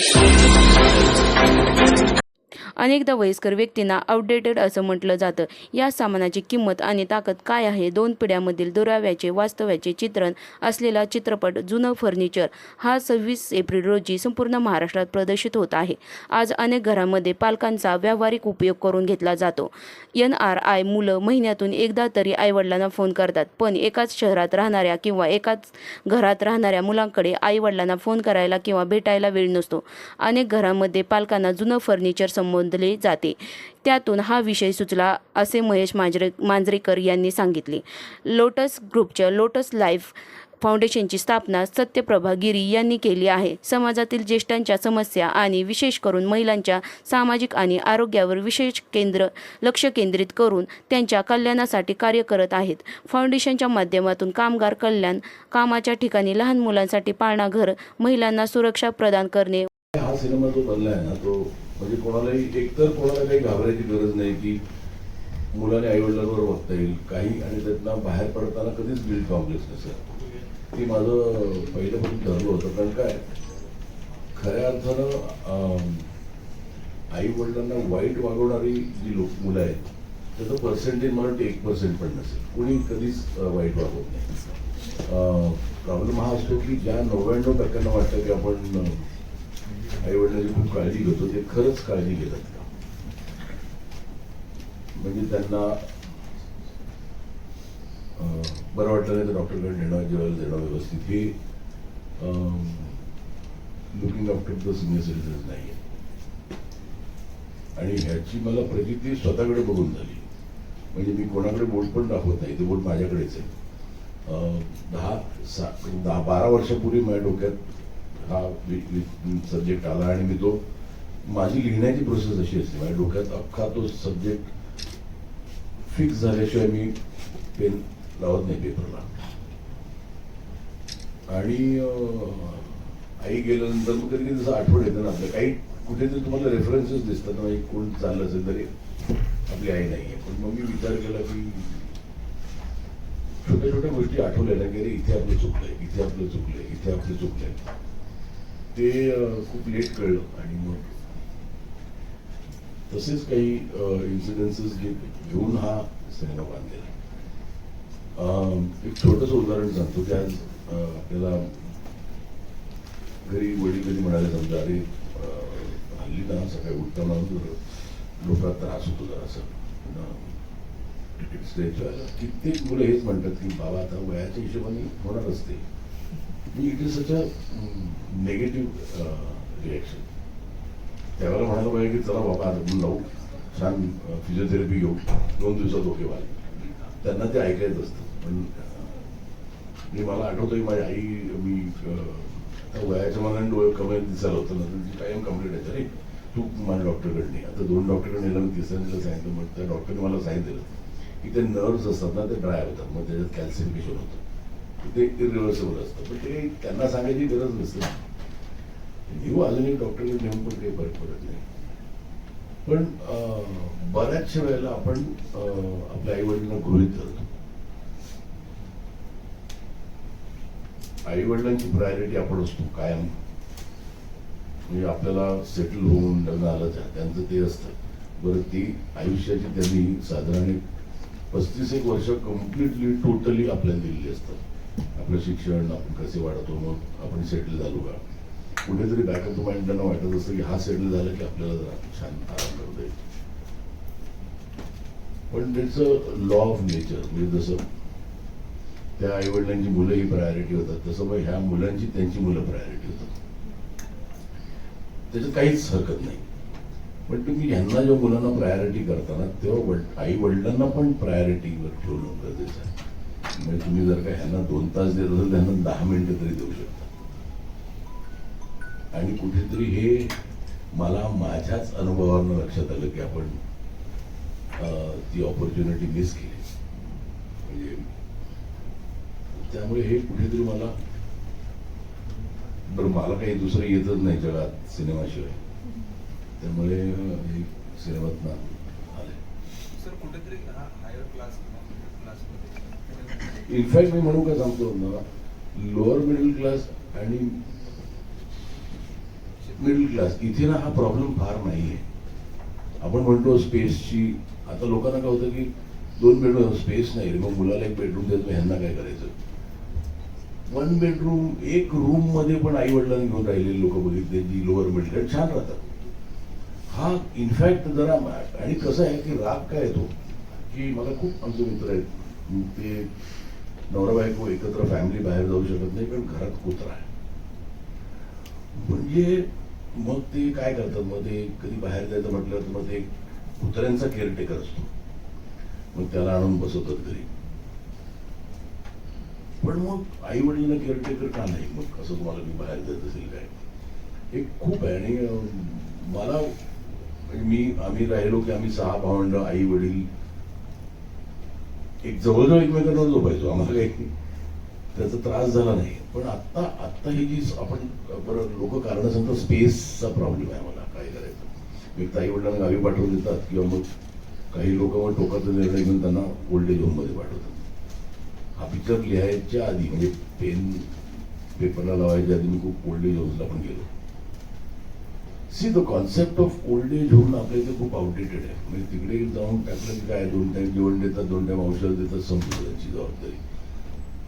Yeah. अनेकदा वयस्कर व्यक्तींना आउटडेटेड असं म्हटलं जातं. या सामानाची किंमत आणि ताकद काय आहे? दोन पिढ्यांमधील दुराव्याचे वास्तव्याचे चित्रण असलेला चित्रपट जुनं फर्निचर हा सव्वीस एप्रिल रोजी संपूर्ण महाराष्ट्रात प्रदर्शित होत आहे. आज अनेक घरांमध्ये पालकांचा व्यावहारिक उपयोग करून घेतला जातो. एन आर आय मुलं महिन्यातून एकदा तरी आईवडिलांना फोन करतात पण एकाच शहरात राहणाऱ्या किंवा एकाच घरात राहणाऱ्या मुलांकडे आईवडिलांना फोन करायला किंवा भेटायला वेळ नसतो. अनेक घरांमध्ये पालकांना जुनं फर्निचर संबंध बांधले जाते. त्यातून हा विषय सुचला असे महेश मांजरे मांजरेकर यांनी सांगितले. लोटस ग्रुपच्या लोटस लाईफ फाउंडेशनची स्थापना सत्यप्रभा गिरी यांनी केली आहे. समाजातील ज्येष्ठांच्या समस्या आणि विशेष करून महिलांच्या सामाजिक आणि आरोग्यावर विशेष केंद्र लक्ष केंद्रित करून त्यांच्या कल्याणासाठी कार्य करत आहेत. फाउंडेशनच्या माध्यमातून कामगार कल्याण कामाच्या ठिकाणी लहान मुलांसाठी पाळणाघर महिलांना सुरक्षा प्रदान करणे हा सिनेमा जो बनलाय ना तो म्हणजे कोणालाही एकतर कोणाला काही घाबरायची गरज नाही की मुलाने आईवडिलांवर बघता येईल. काही आणि त्यातनं बाहेर पडताना कधीच गिल्ड कॉम्प्लेक्स नसेल ते माझं पहिल्यापासून ठरलं होतं. कारण काय? खऱ्या अर्थानं आई वडिलांना वाईट वागवणारी जी लोक मुलं आहेत त्याचं पर्सेंटेज मला वाटतं एक पर्सेंट पण नसेल कोणी कधीच वाईट वागवत नाही. प्रॉब्लेम हा असतो की ज्या नव्याण्णव टक्क्यांना वाटतं की आपण आई वडिलांची खूप काळजी घेतो. ते खरंच काळजी घेतात का? म्हणजे त्यांना बरं वाटलं नाही तर डॉक्टरकडे नेणं जेवायला देणं व्यवस्थित. हे looking after the senior citizen नाही आहे. आणि ह्याची मला प्रचिती स्वतःकडे बघून झाली. म्हणजे मी कोणाकडे बोट पण दाखवत नाही. ते बोट माझ्याकडेच आहे. दहा सा दहा बारा वर्षापूर्वी माझ्या डोक्यात हा सब्जेक्ट आला आणि मी तो माझी लिहिण्याची प्रोसेस अशी असते. माझ्या डोक्यात अख्खा तो सब्जेक्ट फिक्स झाल्याशिवाय मी पेन लावत नाही पेपरला आणि आई गेल्यानंतर मग कधी जसं आठवण येतं ना आपलं काही कुठेतरी तुम्हाला रेफरन्सेस दिसतात ना एक कोण चाललं असेल तरी. आपली आई नाही आहे. पण मग मी विचार केला की छोट्या छोट्या गोष्टी आठवल्या ना की अरे इथे आपलं चुकलंय इथे आपलं चुकलंय इथे आपलं चुकलंय. ते खूप लेट कळलं आणि मग तसेच काही इन्सिडेन्सेस घेऊन हा सिनेमा बांधलेला एक छोटस उदाहरण सांगतो की आज आपल्याला घरी वडील कधी म्हणाले समजा अरे हल्ली ना सकाळी उठताना लोकांना त्रास होतो जरासं. स्ट्रेच व्हायला कित्येक मुलं हेच म्हणतात की बाबा आता वयाच्या हिशोबाने होणार असते. It is such a negative reaction त्यावेळेला म्हणायला पाहिजे की चला बाबा आज लावू छान फिजिओथेरपी घेऊ. दोन दिवसात ओके व्हाल त्यांना ते ऐकायचं असतं. पण मी मला आठवतो की माझी आई मी वयाच्या मला डोळे कमी दिसायला होतं. ना ती टाईम कंप्लीट आहे अरे तू माझ्या डॉक्टरकडे आता दोन डॉक्टरकडे नेलं मी तिसऱ्यांदा सांगितलं. मग त्या डॉक्टरने मला सांगितलं की ते नर्व्स असतात ना ते ड्राय होतात. मग त्याच्यात कॅल्शिफिकेशन होतं. ते इरिव्हर्सेबल असतं. पण ते त्यांना सांगायची गरज नसते. येऊ अजून एक डॉक्टरकडे नेऊन पण काही फरक पडत नाही. पण बऱ्याचशा वेळेला आपण आपल्या आई वडिलांना गृहित धरतो. आई वडिलांची प्रायोरिटी आपण असतो कायम. म्हणजे आपल्याला सेटल होऊन लग्न आलं त्यांचं ते असतं. बरं ती आयुष्याची त्यांनी साधारण पस्तीस एक वर्ष कम्प्लिटली टोटली आपल्याला दिलेली असतात. आपलं शिक्षण आपण कसे वाढवतो मग आपण सेटल झालो का? कुठेतरी बॅकअप टू माइंड त्यांना वाटत असतं की हा सेटल झाला की आपल्याला जरा शांत आराम करता येईल पण it's a law of nature म्हणजे जसं त्या आई वडिलांची मुलं ही प्रायोरिटी होतात तसं मग ह्या मुलांची त्यांची मुलं प्रायोरिटी होतात. त्याच्यात काहीच हरकत नाही. पण तुम्ही ह्यांना जेव्हा मुलांना प्रायोरिटी करताना तेव्हा आई वडिलांना पण प्रायोरिटीवर ठेवणं गरजेचं आहे. म्हणजे तुम्ही जर का ह्यांना दोन तास देत असेल त्यांना दहा मिनिटं तरी देऊ शकता. आणि कुठेतरी हे मला माझ्याच अनुभवानं लक्षात आलं की आपण ती ऑपॉर्च्युनिटी मिस केली. म्हणजे त्यामुळे हे कुठेतरी मला बरं मला काही दुसरं येतच नाही जगात सिनेमाशिवाय. त्यामुळे हे सिनेमात आले सर कुठेतरी हा हायर क्लास किंवा मिडल क्लासमध्ये इनफॅक्ट मी म्हणू काय सांगतो ना लोअर मिडल क्लास आणि मिडल क्लास इथे ना हा प्रॉब्लेम फार नाही आहे आपण म्हणतो स्पेसची आता लोकांना काय होतं की दोन बेडरूम स्पेस नाही मग मुलाला एक बेडरूम द्यायचं ह्यांना काय करायचं? वन बेडरूम एक रूममध्ये पण आई वडिलांनी घेऊन राहिलेली लोक बघितले जी लोअर मिडल छान राहतात. हा इनफॅक्ट जरा आणि कसं आहे की राग काय येतो? की मला खूप आमचे मित्र आहेत. ते नवरा बायको एकत्र फॅमिली बाहेर जाऊ शकत नाही पण घरात कुत्रा आहे. म्हणजे मग ते काय करतात? मग ते कधी बाहेर जायचं म्हटलं तर मग ते कुत्र्यांचा केअरटेकर असतो. मग त्याला आणून बसवतात घरी. पण मग आई वडिलांना केअरटेकर का नाही? मग असं तुम्हाला मी बाहेर जात असेल काय? हे खूप आहे. आणि मला म्हणजे मी आम्ही राहिलो की आम्ही सहा भावंड आई वडील एक जवळजवळ एकमेकांवर झोपायचो आम्हाला काही त्याचा त्रास झाला नाही. पण आत्ता आत्ता ही जी आपण बरं लोक कारण सांगतात स्पेसचा प्रॉब्लेम आहे मला काय करायचं? एक ताई आई वडिलांना गावी पाठवून देतात किंवा मग काही लोक मग टोकाचा निर्णय घेऊन त्यांना ओल्ड एज होममध्ये पाठवतात. हा पिक्चर लिहायच्या आधी म्हणजे पेन पेपरला लावायच्या आधी मी खूप ओल्ड एज होमला पण गेलो. See the concept of old age होऊन आपल्या इथे खूप आउटडेटेड आहे म्हणजे तिकडे जाऊन टाकलं की काय दोन टाईम जेवण देतात दोन टाईम औषध देतात संपलं त्यांची जबाबदारी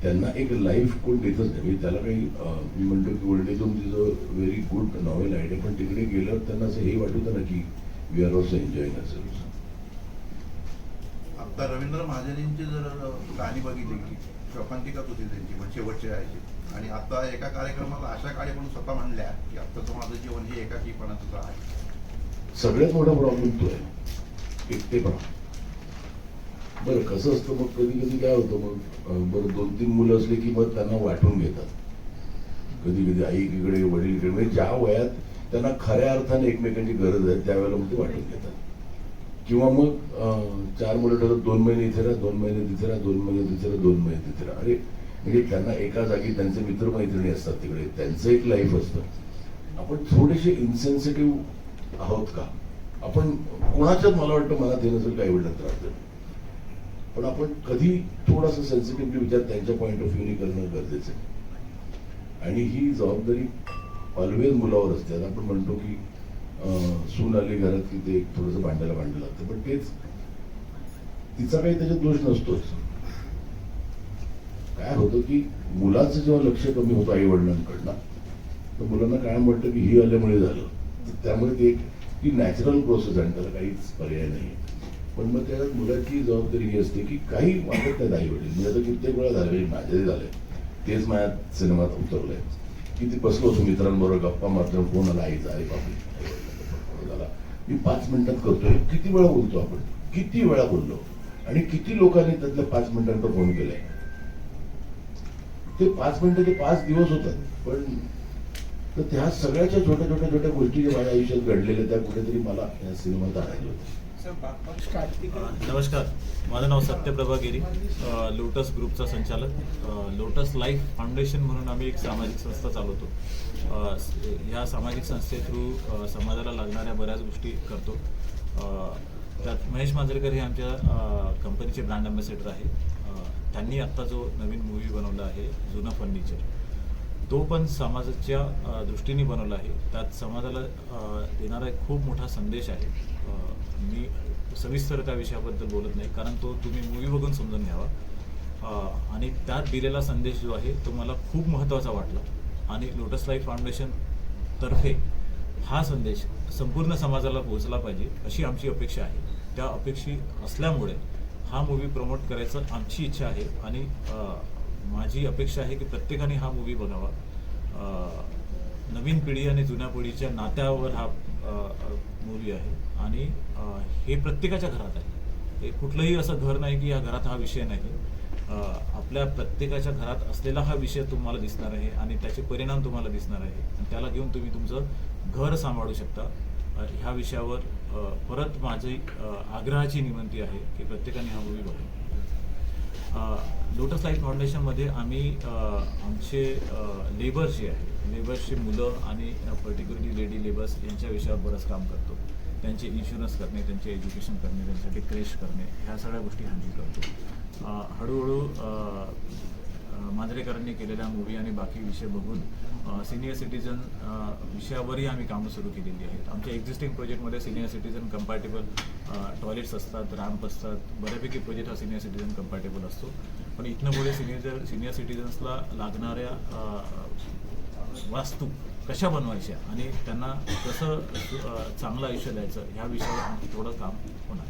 त्यांना एक लाईफ कोण देतच नाही म्हणजे त्याला काही मी म्हणतो की ओल्ड एज होम तिचं व्हेरी गुड नॉवेल आहे पण तिकडे गेल्यावर त्यांना असं हे वाटतं ना की वी आर ऑल्सो एन्जॉईंग असेल आता रवींद्र महाजनींची जर गाणी बघितली की शोकांतिकाच होती त्यांची म्हणजे पण शेवटचे राहायची आणि आता एका कार्यक्रमाला अशा काळी स्वतः म्हणल्या की आत्ताचं माझं जीवन हे एकाकीपणाचं आहे. सगळ्यात मोठा प्रॉब्लेम तो आहे. एकटेपणा. बरं कसं असतं मग? कधी कधी काय होतं मग? बरं दोन तीन मुलं असले की मग त्यांना वाटून घेतात. कधी कधी आई इकडे वडील इकडे म्हणजे ज्या वयात त्यांना खऱ्या अर्थाने एकमेकांची गरज आहे त्यावेळेला मग ते वाटून घेतात. किंवा मग चार मुलं ठरवत दोन महिने इथे राहा दोन महिने तिथे राहा दोन महिने तिथे राहा दोन महिने तिथे राहा. अरे म्हणजे त्यांना एका जागी त्यांचे मित्रमैत्रिणी असतात तिकडे. त्यांचं एक लाईफ असतं. आपण थोडेसे इन्सेन्सिटिव्ह आहोत का? आपण कोणाच्याच मला वाटतं मनात हे नसेल काही वडिलांना त्रास पण आपण कधी थोडासा सेन्सिटिव्हली विचार त्यांच्या पॉईंट ऑफ व्ह्यूने करणं गरजेचं आहे. आणि ही जबाबदारी ऑलवेज मुलावर असते. आपण म्हणतो की सून आली घरात की ते थोडंसं भांडायला भांडलं लागतं. पण तेच तिचा काही त्याच्यात दोष नसतोच. काय होतं की मुलाचं जेव्हा लक्ष कमी होतं आई वडिलांकडनं तर मुलांना काय वाटतं की ही आल्यामुळे झालं. तर त्यामुळे ते एक ती नॅचरल प्रोसेस आणि त्याला काहीच पर्याय नाही. पण मग त्याच्यात मुलाची जबाबदारी ही असते की काही वाटत नाही आई वडील म्हणजे आता कित्येक वेळा झाले माझे माझ्याही तेच माझ्या सिनेमात उतरलंय. की ते बसलो होतो मित्रांबरोबर गप्पा मात्र फोन आला आईचा बापरे आई phone मी पाच मिनिटात करतोय. किती वेळा बोलतो आपण? किती वेळा बोललो? आणि किती लोकांनी त्यातल्या पाच मिनिटांचा फोन केलाय? ते पाच मिनिटं ते पाच दिवस होतात. पण तर त्या सगळ्याच्या छोट्या छोट्या छोट्या गोष्टी ज्या माझ्या आयुष्यात घडलेल्या त्या कुठेतरी मला या सिनेमात आणायच्या होत्या नमस्कार. माझं नाव सत्यप्रभा गिरी लोटस ग्रुपचा संचालक. लोटस लाईफ फाउंडेशन म्हणून आम्ही एक सामाजिक संस्था चालवतो. ह्या सामाजिक संस्थे थ्रू समाजाला लागणाऱ्या बऱ्याच गोष्टी करतो. त्यात महेश मांजरेकर हे आमच्या कंपनीचे ब्रँड अम्बॅसेडर आहे. त्यांनी आत्ता जो नवीन मूवी बनवला आहे जुनं फर्निचर. तो पण समाजाच्या दृष्टीने बनवला आहे. त्यात समाजाला देणारा एक खूप मोठा संदेश आहे. मी सविस्तर त्या विषयाबद्दल बोलत नाही कारण तो तुम्ही मूवी बघून समजून घ्यावा. आणि त्यात दिलेला संदेश जो आहे तो मला खूप महत्त्वाचा वाटला. आणि लोटस लाईफ फाउंडेशन तर्फे हा संदेश संपूर्ण समाजाला पोहोचला पाहिजे अशी आमची अपेक्षा आहे. त्या अपेक्षी असल्यामुळे हा मूवी प्रमोट करायचं आमची इच्छा आहे. आणि माझी अपेक्षा आहे की प्रत्येकाने हा मूवी बघावा. नवीन पिढी आणि जुन्या पिढीच्या नात्यावर हा मूवी आहे. आणि हे प्रत्येकाच्या घरात आहे. हे कुठलंही असं घर नाही की या घरात हा विषय नाही. आपल्या प्रत्येकाच्या घरात असलेला हा विषय तुम्हाला दिसणार आहे आणि त्याचे परिणाम तुम्हाला दिसणार आहे. आणि त्याला घेऊन तुम्ही तुमचं घर सांभाळू शकता. ह्या विषयावर परत माझी आग्रहाची विनंती आहे की प्रत्येकाने हा मूवी बघा लोटस लाईफ फाउंडेशनमध्ये आम्ही आमचे लेबर जे आहे लेबर्सची मुलं आणि पर्टिक्युलरली लेडी लेबर्स यांच्या विषयावर बरंच काम करतो. त्यांचे इन्शुरन्स करणे त्यांचे एज्युकेशन करणे त्यांच्यासाठी क्रेश करणे ह्या सगळ्या गोष्टी हँडल करतो. हळूहळू मांजरेकरांनी केलेल्या मूवी आणि बाकी विषय बघून सिनियर सिटीजन विषयावरही आम्ही कामं सुरू केलेली आहेत. आमच्या एक्झिस्टिंग प्रोजेक्टमध्ये सिनियर सिटीजन कम्पॅटेबल टॉयलेट्स असतात रॅम्प असतात. बऱ्यापैकी प्रोजेक्ट हा सिनियर सिटीजन कम्पॅटेबल असतो. पण इथनं पुढे सिनियर सिनियर सिटीजन्सला लागणाऱ्या वास्तू कशा बनवायच्या आणि त्यांना कसं चांगलं आयुष्य द्यायचं ह्या विषयावर थोडं काम होणार.